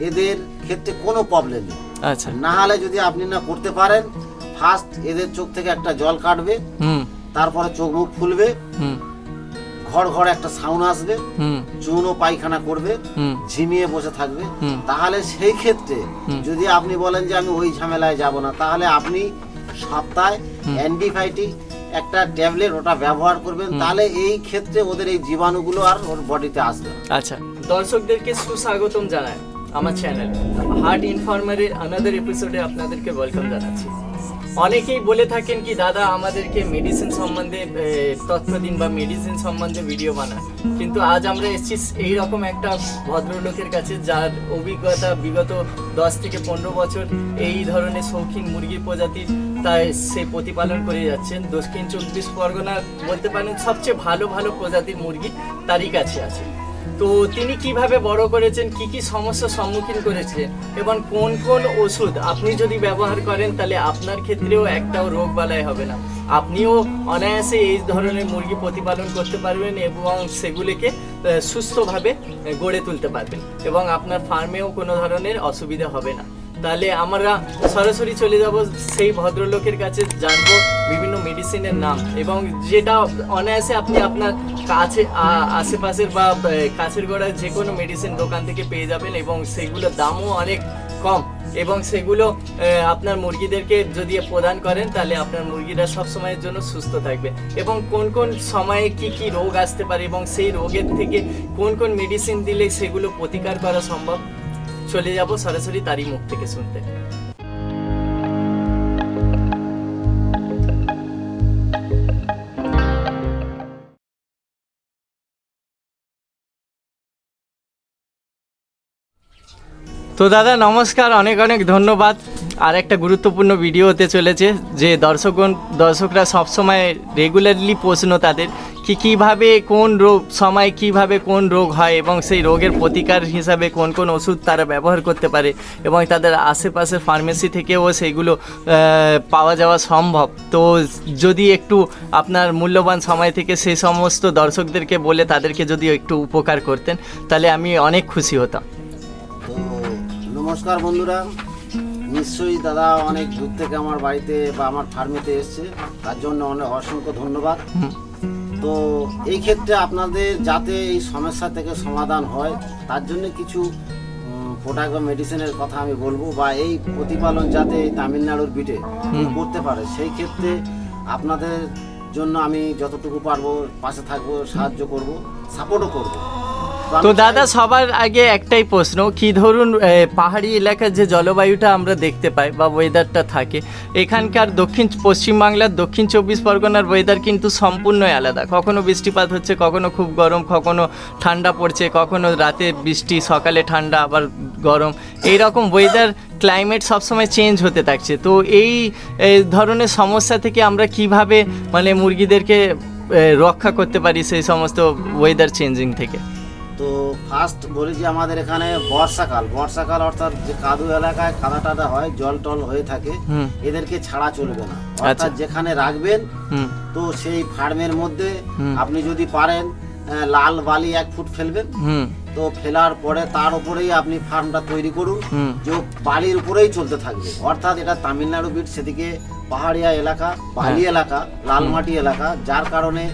এদের ক্ষেত্রে কোনো প্রবলেম নেই। আচ্ছা। না হলে যদি আপনি না করতে পারেন ফার্স্ট এদের চোখ থেকে একটা জল কাটবে হুম। তারপরে চোখ মুখ ফুলবে হুম। ঘর ঘর একটা সাউন্ড আসবে হুম। চুন ও পায়খানা করবে হুম। ঝিমিয়ে বসে থাকবে। তাহলে সেই ক্ষেত্রে হুম। যদি আপনি বলেন যে আমি ওই ঝামেলায় যাব না তাহলে আপনি সপ্তাহে অ্যান্টিবায়োটিক একটা ট্যাবলেট ওটা ব্যবহার করবেন তাহলে এই ক্ষেত্রে ওদের এই জীবাণুগুলো আর ওর বডিতে আসবে আচ্ছা। দর্শকদেরকে সুস্বাগতম জানাই আমার চ্যানেল হার্ট ইনফরমারের আনাদার এপিসোডে আপনাদেরকে ওয়েলকাম জানাচ্ছি। অনেকেই বলে থাকেন কি, দাদা, আমাদেরকে মেডিসিন সম্বন্ধে তথ্য দিন বা মেডিসিন সম্বন্ধে ভিডিও বানান। কিন্তু আজ আমরা এসেছি এইরকম একটা ভদ্রলোকের কাছে, যার অভিজ্ঞতা বিগত দশ থেকে পনেরো বছর এই ধরনের শৌখিন মুরগি প্রজাতির তাই সে প্রতিপালন করে যাচ্ছেন। দক্ষিণ চব্বিশ পরগনা বলতে পারেন সবচেয়ে ভালো ভালো প্রজাতির মুরগি তারই কাছে আছে। তো তিনি কীভাবে বড় করেছেন? কি কি সমস্যার সম্মুখীন করেছে এবং কোন কোন ওষুধ আপনি যদি ব্যবহার করেন, তাহলে আপনার ক্ষেত্রেও একটাও রোগ বালাই হবে না। আপনিও অনায়াসে এই ধরনের মুরগি প্রতিপালন করতে পারবেন এবং সেগুলিকে সুস্থভাবে গড়ে তুলতে পারবেন এবং আপনার ফার্মেও কোনো ধরনের অসুবিধা হবে না। তাহলে আমরা সরাসরি চলে যাব সেই ভদ্রলোকের কাছে জানব বিভিন্ন মেডিসিনের নাম। এবং যেটা অনায়াসে আপনি আপনার কাছে আশেপাশের বা কাছের গোড়ায় যে কোনো মেডিসিন দোকান থেকে পেয়ে যাবেন এবং সেগুলোর দামও অনেক কম। এবং সেগুলো আপনার মুরগিদেরকে যদি প্রদান করেন, তাহলে আপনার মুরগিরা সব সময়ের জন্য সুস্থ থাকবে। এবং কোন কোন সময়ে কি কি রোগ আসতে পারে এবং সেই রোগের থেকে কোন কোন মেডিসিন দিলে সেগুলো প্রতিকার করা সম্ভব? চলে যাব সরাসরি তারই মুখ থেকে শুনতে। তো দাদা, নমস্কার, অনেক অনেক ধন্যবাদ। আর একটা গুরুত্বপূর্ণ ভিডিও হতে চলেছে, যে দর্শকগণ, দর্শকরা সবসময় রেগুলারলি প্রশ্ন তাদের কি কীভাবে কোন রোগ সময় কীভাবে কোন রোগ হয় এবং সেই রোগের প্রতিকার হিসাবে কোন কোন ওষুধ তারা ব্যবহার করতে পারে এবং তাদের আশেপাশে ফার্মেসি থেকেও সেইগুলো পাওয়া যাওয়া সম্ভব। তো যদি একটু আপনার মূল্যবান সময় থেকে সেই সমস্ত দর্শকদেরকে বলে তাদেরকে যদি একটু উপকার করতেন তাহলে আমি অনেক খুশি হতাম। নমস্কার বন্ধুরা। নিশ্চয়ই দাদা অনেক দূর থেকে আমার বাড়িতে বা আমার ফার্মেতে এসছে। তার জন্য অনেক অসংখ্য ধন্যবাদ। তো এই ক্ষেত্রে আপনাদের যাতে এই সমস্যা থেকে সমাধান হয় তার জন্য কিছু প্রোডাক্ট বা মেডিসিনের কথা আমি বলব বা এই প্রতিপালন যাতে এই তামিলনাড়ুর বিটে করতে পারে সেই ক্ষেত্রে আপনাদের জন্য আমি যতটুকু পারব পাশে থাকব সাহায্য করব সাপোর্টও করব। তো দাদা, সবার আগে একটাই প্রশ্ন, কি ধরুন পাহাড়ি এলাকার যে জলবায়ুটা আমরা দেখতে পাই বা ওয়েদারটা থাকে, এখানকার দক্ষিণ পশ্চিমবাংলার দক্ষিণ চব্বিশ পরগনার ওয়েদার কিন্তু সম্পূর্ণই আলাদা। কখনো বৃষ্টিপাত হচ্ছে, কখনো খুব গরম, কখনো ঠান্ডা পড়ছে, কখনো রাতে বৃষ্টি, সকালে ঠান্ডা, আবার গরম। এই রকম ওয়েদার ক্লাইমেট সবসময় চেঞ্জ হতে থাকছে। তো এই ধরনের সমস্যা থেকে আমরা কীভাবে মানে মুরগিদেরকে রক্ষা করতে পারি সেই সমস্ত ওয়েদার চেঞ্জিং থেকে? তো ফার্স্ট বলি যে আমাদের এখানে বর্ষাকাল। বর্ষাকাল অর্থাৎ যে কাদু এলাকায় কাদা টাদা হয় জল টল হয়ে থাকে এদেরকে ছাড়া চলবে না। আচ্ছা। অর্থাৎ যেখানে রাখবেন তো সেই ফার্মের মধ্যে আপনি যদি পারেন লাল বালি এক ফুট ফেলবেন। তো ফেলার পরে তার উপরেই আপনি ফার্মটা তৈরি করুন যে বালির উপরেই চলতে থাকবে। অর্থাৎ এটা তামিলনাড়ু বিট সেদিকে পাহাড়িয়া এলাকা বালি হ্যাঁ। এলাকা লাল মাটি এলাকা যার কারণে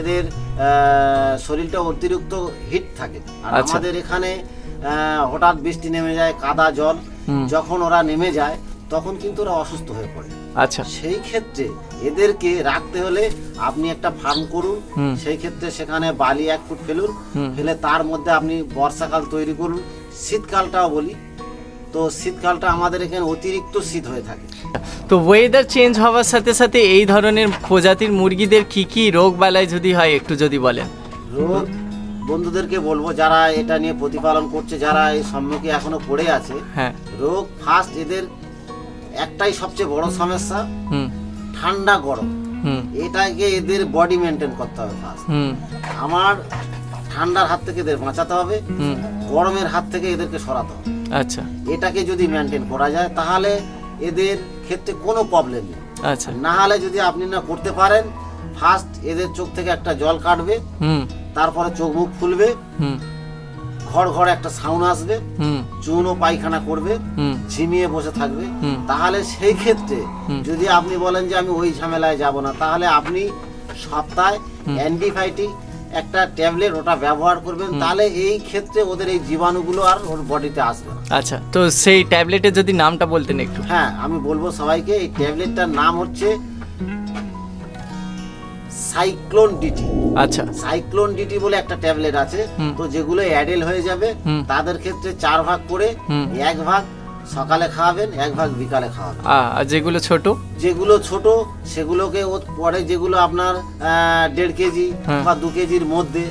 এদের শরীরটা অতিরিক্ত হিট থাকে। আর আচ্ছা। আমাদের এখানে হঠাৎ বৃষ্টি নেমে যায় কাদা জল যখন ওরা নেমে যায় তখন কিন্তু ওরা অসুস্থ হয়ে পড়ে। আচ্ছা। সেই ক্ষেত্রে এদেরকে রাখতে হলে আপনি একটা ফার্ম করুন। সেই ক্ষেত্রে সেখানে বালি এক ফুট ফেলুন ফেলে তার মধ্যে আপনি বর্ষাকাল তৈরি করুন। শীতকালটাও বলি তো শীতকালটা আমাদের এখানে অতিরিক্ত শীত হয়ে থাকে। তো ওয়েদার চেঞ্জ হওয়ার সাথে সাথে এই ধরনের প্রজাতির মুরগিদের কি কি রোগ বালাই যদি হয় একটু যদি বলেন। রোগ বন্ধুদেরকে বলব যারা এটা নিয়ে প্রতিপালন করছে যারা এই সম্মুখে এখনও পড়ে আছে হ্যাঁ। রোগ ফার্স্ট এদের একটাই সবচেয়ে বড় সমস্যা হুম। ঠান্ডা গরম। এটাকে এদের বডি মেনটেন করতে হবে ফার্স্ট হুম। আমার ঠান্ডার হাত থেকে এদের বাঁচাতে হবে হুম। গরমের হাত থেকে এদেরকে সরাতে হবে। আচ্ছা। এটাকে যদি মেনটেন করা যায় তাহলে এদের ক্ষেত্রে কোনো প্রবলেম নেই। আচ্ছা। না হলে যদি আপনি না করতে পারেন ফার্স্ট এদের চোখ থেকে একটা জল কাটবে হুম। তারপরে চোখ মুখ ফুলবে হুম। ঘর ঘর একটা সাউন্ড আসবে হুম। চুন ও পায়খানা করবে হুম। ঝিমিয়ে বসে থাকবে। হুম। তাহলে সেই ক্ষেত্রে। যদি আপনি বলেন যে আমি ওই ঝামেলায় যাব না তাহলে আপনি সপ্তাহে অ্যান্টিবায়োটিক একটা ট্যাবলেট ওটা ব্যবহার করবেন তাহলে এই ক্ষেত্রে ওদের এই জীবাণুগুলো আর ওর বডিতে আসবে না। আচ্ছা তো সেই ট্যাবলেটের যদি নামটা বলতেন একটু। হ্যাঁ আমি বলব সবাইকে এই ট্যাবলেটটার নাম হচ্ছে সাইক্লোন ডিটি। আচ্ছা। সাইক্লোন ডিটি বলে একটা ট্যাবলেট আছে তো যেগুলো অ্যাডেল হয়ে যাবে। তাদের ক্ষেত্রে চার ভাগ করে। এক ভাগ সকালে খাওয়াবেন এক ভাগ বিকালে খাওয়াবেন। আর যেগুলো ছোট? যেগুলো ছোট সেগুলোকে ওর পরে যেগুলো আপনার দেড় কেজি হ্যাঁ। বা দু কেজির মধ্যে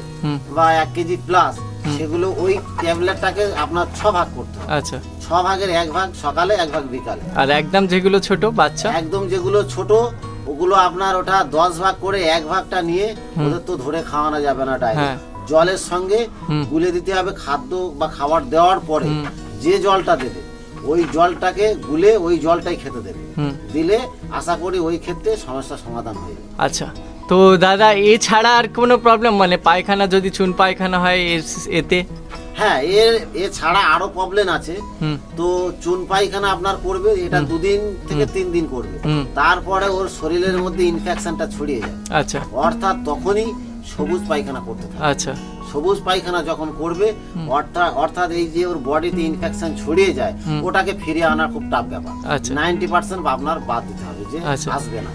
বা এক কেজি প্লাস সেগুলো ওই ট্যাবলেটটাকে আপনার ছ ভাগ করতে হবে। আচ্ছা। ছ ভাগের এক ভাগ সকালে এক ভাগ বিকালে। আর একদম যেগুলো ছোট বাচ্চা? একদম যেগুলো ছোট ওগুলো আপনার ওটা দশ ভাগ করে এক ভাগটা নিয়ে ওদের তো ধরে খাওয়ানো যাবে না হ্যাঁ। ডাইরেক্ট জলের সঙ্গে গুলে দিতে হবে খাদ্য বা খাবার দেওয়ার পরে যে জলটা দেবে। ওই জলটাকে গুলে ওই জলটাই খেতে দেবে। দিলে আশা করি ওই ক্ষেত্রে সমস্যার সমাধান হয়ে যাবে। আচ্ছা তো দাদা এছাড়া আর কোনো প্রবলেম মানে পায়খানা যদি চুন পায়খানা হয় এর- এতে? হ্যাঁ এর এছাড়া আরও প্রবলেম আছে। তো চুন পায়খানা আপনার করবে এটা দুদিন থেকে তিন দিন করবে। তারপরে ওর শরীরের মধ্যে ইনফেকশনটা ছড়িয়ে যায়। আচ্ছা। অর্থাৎ তখনই সবুজ পায়খানা করতে থাকে। আচ্ছা। সবুজ পায়খানা যখন করবে অর্থাৎ অর্থাৎ এই যে ওর বডিতে ইনফেকশন ছড়িয়ে যায় ওটাকে ফিরিয়ে আনা খুব টাফ ব্যাপার। নাইনটি পার্সেন্ট আপনার বাদ দিতে হবে যে আচ্ছা। আসবে না।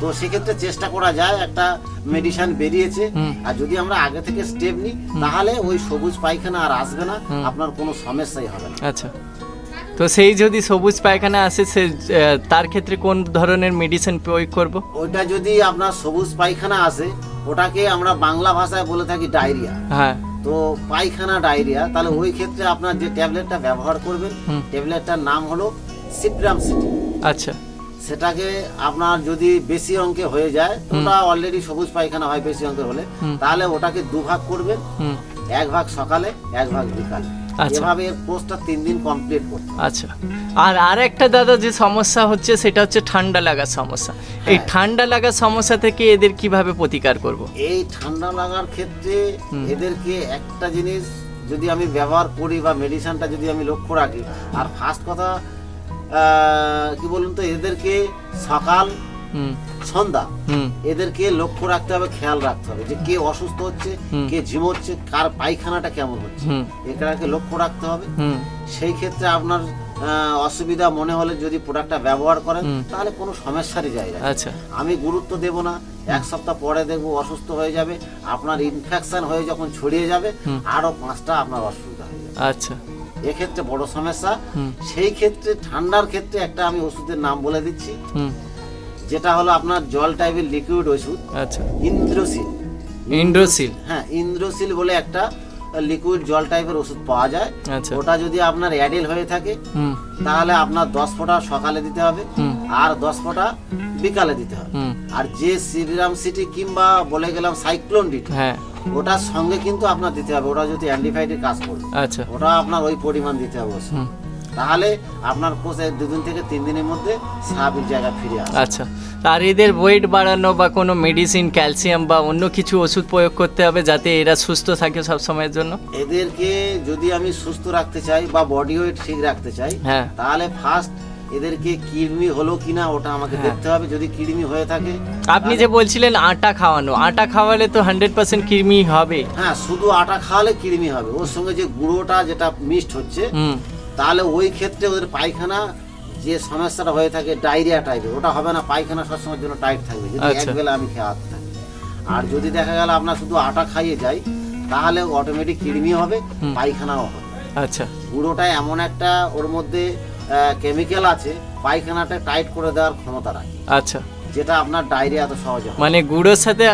তো সেক্ষেত্রে চেষ্টা করা যায় একটা মেডিসিন বেরিয়েছে। আর যদি আমরা আগে থেকে স্টেপ নিই তাহলে ওই সবুজ পায়খানা আর আসবে না আপনার কোনো সমস্যাই হবে না। আচ্ছা। তো সেই যদি সবুজ পায়খানা আসে সে তার ক্ষেত্রে কোন ধরনের মেডিসিন প্রয়োগ করব? ওইটা যদি আপনার সবুজ পায়খানা আসে ওটাকে আমরা বাংলা ভাষায় বলে থাকি ডায়রিয়া। হ্যাঁ। তো পায়খানা ডায়রিয়া তাহলে ওই ক্ষেত্রে আপনার যে ট্যাবলেটটা ব্যবহার করবেন ট্যাবলেটটার নাম হলো সিপ্রাম সিটি আচ্ছা। সেটাকে আপনার যদি বেশি অঙ্কে হয়ে যায় ওটা অলরেডি সবুজ পায়খানা হয় বেশি অঙ্কে হলে তাহলে ওটাকে দু ভাগ করবেন। এক ভাগ সকালে এক ভাগ বিকালে। এভাবে এর কোর্সটা তিন দিন কমপ্লিট করতে আচ্ছা। আর আর একটা দাদা যে সমস্যা হচ্ছে সেটা হচ্ছে ঠান্ডা লাগার সমস্যা। এই হ্যাঁ। ঠান্ডা লাগার সমস্যা থেকে এদের কীভাবে প্রতিকার করব? এই ঠান্ডা লাগার ক্ষেত্রে এদেরকে একটা জিনিস যদি আমি ব্যবহার করি বা মেডিসিনটা যদি আমি লক্ষ্য রাখি আর ফার্স্ট কথা কি বলুন তো এদেরকে সকাল সন্ধ্যা। এদেরকে লক্ষ্য রাখতে হবে খেয়াল রাখতে হবে যে কে অসুস্থ হচ্ছে কে ঝিমোচ্ছে কার পায়খানাটা কেমন হচ্ছে। এটাকে লক্ষ্য রাখতে হবে। সেই ক্ষেত্রে আপনার অসুবিধা মনে হলে যদি প্রোডাক্টটা ব্যবহার করেন তাহলে কোনো সমস্যারই জায়গা। আচ্ছা। আমি গুরুত্ব দেব না। এক সপ্তাহ পরে দেখব অসুস্থ হয়ে যাবে আপনার ইনফেকশন হয়ে যখন ছড়িয়ে যাবে আরও পাঁচটা আপনার অসুবিধা হয়ে যাবে। আচ্ছা। এক্ষেত্রে বড় সমস্যা সেই ক্ষেত্রে ঠান্ডার ক্ষেত্রে একটা আমি ওষুধের নাম বলে দিচ্ছি। যেটা হলো আপনার জল টাইপের লিকুইড ওষুধ। আচ্ছা। ইন্দ্রসিল ইন্ড্রোসিল হ্যাঁ ইন্দ্রসিল বলে একটা লিকুইড জল টাইপের ওষুধ পাওয়া যায়। আচ্ছা। ওটা যদি আপনার অ্যাডেল হয়ে থাকে তাহলে আপনার দশ ফোঁটা সকালে দিতে হবে আর দশ ফোঁটা বিকালে দিতে হবে। আর যে শ্রীরাম সিটি কিংবা বলে গেলাম সাইক্লোন ডিটি হ্যাঁ। ওটার সঙ্গে কিন্তু আপনার দিতে হবে ওটা যদি অ্যান্টিবায়োটিক কাজ করবে আচ্ছা। ওটা আপনার ওই পরিমাণ দিতে হবে। তাহলে আপনার কোষে দুদিন থেকে তিন দিনের মধ্যে স্বাভাবিক জায়গা ফিরে আসবে। আচ্ছা আর এদের ওয়েট বাড়ানো বা কোনো মেডিসিন ক্যালসিয়াম বা অন্য কিছু ওষুধ প্রয়োগ করতে হবে যাতে এরা সুস্থ থাকে সব সময়ের জন্য? এদেরকে যদি আমি সুস্থ রাখতে চাই বা বডি ওয়েট ঠিক রাখতে চাই হ্যাঁ। তাহলে ফার্স্ট এদেরকে কিডনি হলো কিনা ওটা আমাকে হ্যাঁ। দেখতে হবে। যদি কিডনি হয়ে থাকে আপনি যে বলছিলেন আটা খাওয়ানো আটা খাওয়ালে তো হান্ড্রেড পার্সেন্ট কৃমি হবে। হ্যাঁ শুধু আটা খাওয়ালে কিডনি হবে। ওর সঙ্গে যে গুঁড়োটা যেটা মিক্সড হচ্ছে তাহলে ওই ক্ষেত্রে ওদের পায়খানা যে সমস্যাটা হয়ে থাকে ডায়রিয়া টাইপের ওটা হবে না পায়খানা সবসময়ের জন্য টাইট থাকবে। যদি আচ্ছা। এক বেলা আমি খাওয়াতে থাকি। আর যদি দেখা গেল আপনার শুধু আটা খাইয়ে যাই তাহলে অটোমেটিক কিডনি হবে পায়খানাও হবে। আচ্ছা। গুঁড়োটা এমন একটা ওর মধ্যে কেমিক্যাল আছে পায়খানাটা টাইট করে দেওয়ার ক্ষমতা রাখে। আচ্ছা। যেটা আপনার ডায়রিয়া এত সহজে হয়। মানে গুঁড়োর সাথে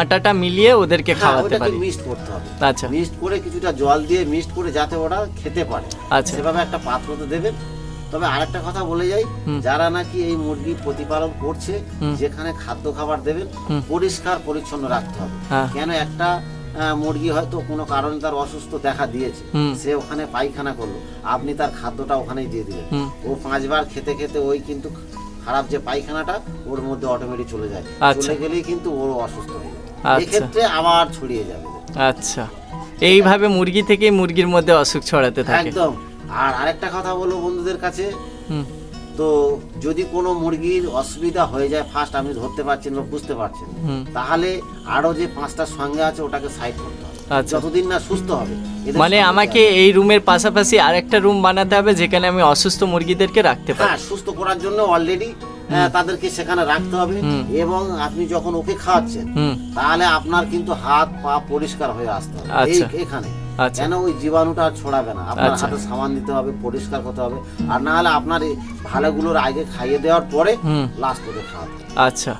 আটাটা মিলিয়ে ওদেরকে হ্যাঁ, খাওয়াতে পারি। মিক্সড করতে হবে। আচ্ছা। মিক্সড করে কিছুটা জল দিয়ে মিক্সড করে যাতে ওরা খেতে পারে। আচ্ছা। সেভাবে একটা পাত্রতে দেবেন। তবে আরেকটা কথা বলে যাই যারা নাকি এই মুরগি প্রতিপালন করছে যেখানে খাদ্য খাবার দেবেন পরিষ্কার পরিচ্ছন্ন রাখতে হবে। হ্যাঁ। কেন একটা মুরগি হয়তো কোনো কারণে তার অসুস্থ দেখা দিয়েছে। সে ওখানে পায়খানা করল আপনি তার খাদ্যটা ওখানেই দিয়ে দিলেন। ও পাঁচবার খেতে খেতে ওই কিন্তু খারাপ যে পায়খানাটা ওর মধ্যে অটোমেটিক চলে যায়। আচ্ছা। চলে গেলেই কিন্তু ওর অসুস্থ হয়ে যায়। আচ্ছা। এক্ষেত্রে আবার ছড়িয়ে যাবে। আচ্ছা। এইভাবে মুরগি থেকেই মুরগির মধ্যে অসুখ ছড়াতে থাকে। একদম। আর আরেকটা কথা বলব বন্ধুদের কাছে। হুম। তো যদি কোনো মুরগির অসুবিধা হয়ে যায় ফার্স্ট আপনি ধরতে পারছেন বা বুঝতে পারছেন তাহলে আরও যে পাঁচটা সঙ্গে আছে ওটাকে সাইড করতে যতদিন না সুস্থ হবে মানে আমাকে এই রুমের পাশাপাশি আরেকটা রুম বানাতে হবে যেখানে আমি অসুস্থ মুরগিদেরকে রাখতে পারি। হ্যাঁ সুস্থ করার জন্য অলরেডি তাদেরকে সেখানে রাখতে হবে এবং আপনি যখন ওকে খাওয়াচ্ছেন তাহলে আপনার কিন্তু হাত পা পরিষ্কার হয়ে আসতে হবে। আচ্ছা। এখানে। আচ্ছা। কেন ওই জীবাণুটা আর ছড়াবে না? আপনার আচ্ছা। হাতে সামান দিতে হবে পরিষ্কার করতে হবে আর না হলে আপনার ভালোগুলোর আগে খাইয়ে দেওয়ার পরে লাস্ট ওদের খাওয়াতে আচ্ছা।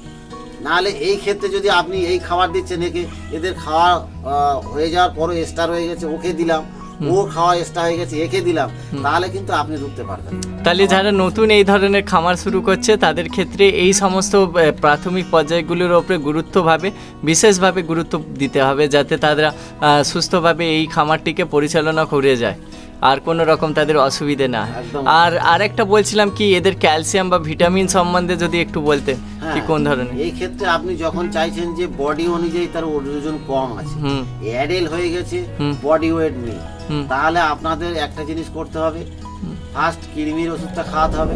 নাহলে এই ক্ষেত্রে যদি আপনি এই খাবার দিচ্ছেন একে এদের খাওয়া হয়ে যাওয়ার পরও স্টার হয়ে গেছে ওকে দিলাম ও খাওয়া স্টার হয়ে গেছে একে দিলাম তাহলে কিন্তু আপনি রুখতে পারবেন তাহলে যারা নতুন এই ধরনের খামার শুরু করছে তাদের ক্ষেত্রে এই সমস্ত প্রাথমিক পর্যায়গুলোর ওপরে গুরুত্বভাবে বিশেষভাবে গুরুত্ব দিতে হবে যাতে তারা সুস্থভাবে এই খামারটিকে পরিচালনা করে যায়। আর কোনো রকম তাদের অসুবিধে না। আর আরেকটা বলছিলাম কি এদের ক্যালসিয়াম বা ভিটামিন সম্বন্ধে যদি একটু বলতেন কি হ্যাঁ, কোন ধরনের? এই ক্ষেত্রে আপনি যখন চাইছেন যে বডি অনুযায়ী তার ওজন কম আছে অ্যাডেল হয়ে গেছে। বডি ওয়েট নেই তাহলে আপনাদের একটা জিনিস করতে হবে। ফার্স্ট কৃমির ওষুধটা খাওয়াতে হবে।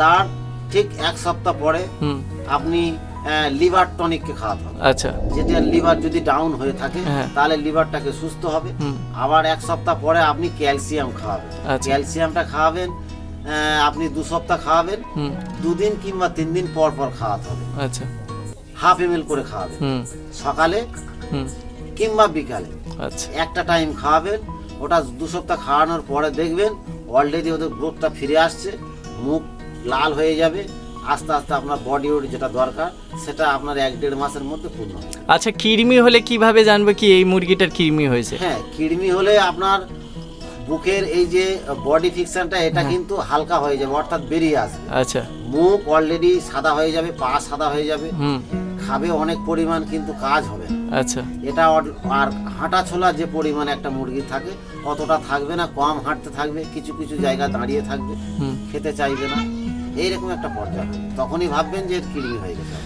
তার ঠিক এক সপ্তাহ পরে আপনি লিভার টনিককে খাওয়াতে হবে। আচ্ছা। যেটা লিভার যদি ডাউন হয়ে থাকে হ্যাঁ। তাহলে লিভারটাকে সুস্থ হবে। আবার এক সপ্তাহ পরে আপনি ক্যালসিয়াম খাওয়াবেন। আচ্ছা। ক্যালসিয়ামটা খাওয়াবেন আপনি দু সপ্তাহ খাওয়াবেন দুদিন কিংবা তিন দিন পর পর খাওয়াতে হবে। আচ্ছা। হাফ এম করে খাওয়াবেন। সকালে কিংবা বিকালে। আচ্ছা। একটা টাইম খাওয়াবেন ওটা দু সপ্তাহ খাওয়ানোর পরে দেখবেন অলরেডি ওদের গ্রোথটা ফিরে আসছে মুখ লাল হয়ে যাবে আস্তে আস্তে আপনার বডি ওয়েট যেটা দরকার সেটা আপনার এক দেড় মাসের মধ্যে পূর্ণ আচ্ছা কৃমি হলে কীভাবে জানব কি এই মুরগিটার কৃমি হয়েছে? হ্যাঁ কিডনি হলে আপনার বুকের এই যে বডি ফিকশনটা এটা কিন্তু হালকা হয়ে যাবে অর্থাৎ বেরিয়ে আসবে। আচ্ছা। মুখ অলরেডি সাদা হয়ে যাবে পা সাদা হয়ে যাবে। হুম। খাবে অনেক পরিমাণ কিন্তু কাজ হবে আচ্ছা। এটা আর হাঁটা ছোলা যে পরিমাণ একটা মুরগি থাকে অতটা থাকবে না কম হাঁটতে থাকবে কিছু কিছু জায়গা দাঁড়িয়ে থাকবে হুম। খেতে চাইবে না। এইরকম একটা তখনই ভাববেন যে হয়ে গেছে।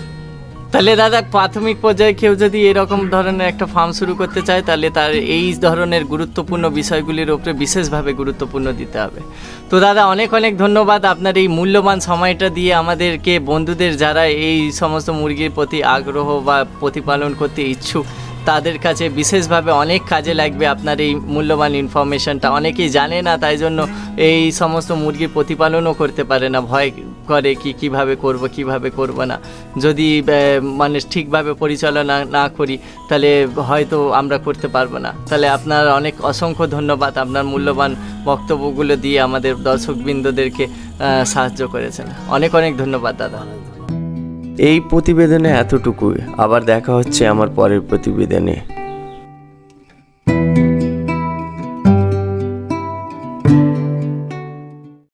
তাহলে দাদা, প্রাথমিক পর্যায়ে কেউ যদি এরকম ধরনের একটা ফার্ম শুরু করতে চায়, তাহলে তার এই ধরনের গুরুত্বপূর্ণ বিষয়গুলির উপরে বিশেষভাবে গুরুত্বপূর্ণ দিতে হবে। তো দাদা, অনেক অনেক ধন্যবাদ আপনার এই মূল্যবান সময়টা দিয়ে আমাদেরকে বন্ধুদের যারা এই সমস্ত মুরগির প্রতি আগ্রহ বা প্রতিপালন করতে ইচ্ছুক তাদের কাছে বিশেষভাবে অনেক কাজে লাগবে আপনার এই মূল্যবান ইনফরমেশনটা অনেকেই জানে না, তাই জন্য এই সমস্ত মুরগির প্রতিপালনও করতে পারে না। ভয় করে কি কীভাবে করব কীভাবে করব না। যদি মানে ঠিকভাবে পরিচালনা না করি, তাহলে হয়তো আমরা করতে পারব না। তাহলে আপনার অনেক অসংখ্য ধন্যবাদ আপনার মূল্যবান বক্তব্যগুলো দিয়ে আমাদের দর্শকবৃন্দদেরকে সাহায্য করেছেন। অনেক অনেক ধন্যবাদ, দাদা। এই প্রতিবেদনে এতটুকুই। আবার দেখা হচ্ছে আমার পরের প্রতিবেদনে।